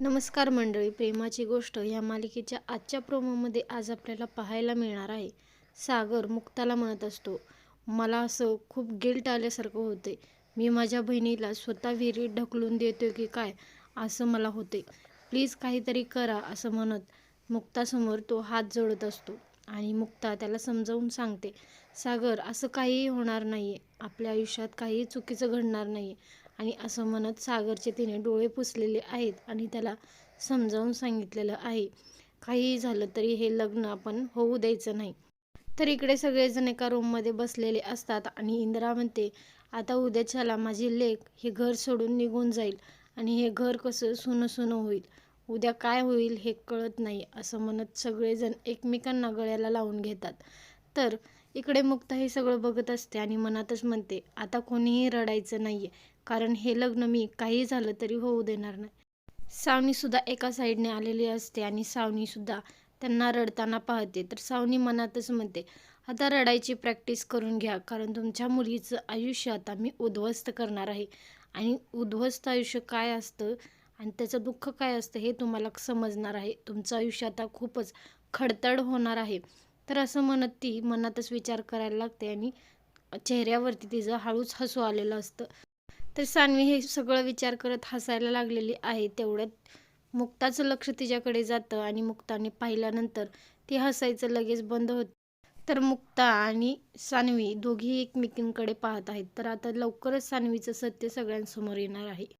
नमस्कार मंडळी प्रेमाची गोष्ट या मालिकेच्या आजच्या प्रोमोमध्ये आज आपल्याला पाहायला मिळणार आहे. सागर मुक्ताला म्हणत असतो मला असं खूप गिल्ट आल्यासारखं होते मी माझ्या बहिणीला स्वतः विहिरीत ढकलून देतोय की काय असं मला होते प्लीज काहीतरी करा असं म्हणत मुक्तासमोर तो हात जोडत असतो आणि मुक्ता त्याला समजावून सांगते सागर असं काहीही होणार नाही आहे आपल्या आयुष्यात काहीही चुकीचं घडणार नाही आहे आणि असं म्हणत सागरचे तिने डोळे पुसलेले आहेत आणि त्याला समजावून सांगितलेलं आहे. काहीही झालं तरी हे लग्न आपण होऊ द्यायचं नाही. तर इकडे सगळेजण एका रूममध्ये बसलेले असतात आणि इंदिरा म्हणते आता उद्याच्याला माझी लेक हे घर सोडून निघून जाईल आणि हे घर कसं सुनं सुनं होईल. उद्या काय होईल हे कळत नाही असं म्हणत सगळेजण एकमेकांना गळ्याला लावून घेतात. तर इकडे मुक्ता हे सगळं बघत असते आणि मनातच म्हणते आता कोणीही रडायचं नाही आहे कारण हे लग्न मी काही झालं तरी होऊ देणार नाही. सावनीसुद्धा एका साईडने आलेली असते आणि सावनीसुद्धा त्यांना रडताना पाहते. तर सावनी मनातच म्हणते आता रडायची प्रॅक्टिस करून घ्या कारण तुमच्या मुलीचं आयुष्य आता मी उद्ध्वस्त करणार आहे. आणि उद्ध्वस्त आयुष्य काय असतं आणि त्याचं दुःख काय असतं हे तुम्हाला समजणार आहे. तुमचं आयुष्य आता खूपच खडतड होणार आहे. तर असं म्हणत ती मनातच विचार करायला लागते आणि चेहऱ्यावरती तिचं हळूच हसू आलेलं असतं. तर सान्वी हे सगळं विचार करत हसायला लागलेली आहे. तेवढ्यात मुक्ताचं लक्ष तिच्याकडे जातं आणि मुक्ताने पाहिल्यानंतर ती हसायचं लगेच बंद होत. तर मुक्ता आणि सान्वी दोघीही एकमेकींकडे पाहत आहेत. तर आता लवकरच सान्वीचं सत्य सगळ्यांसमोर येणार आहे.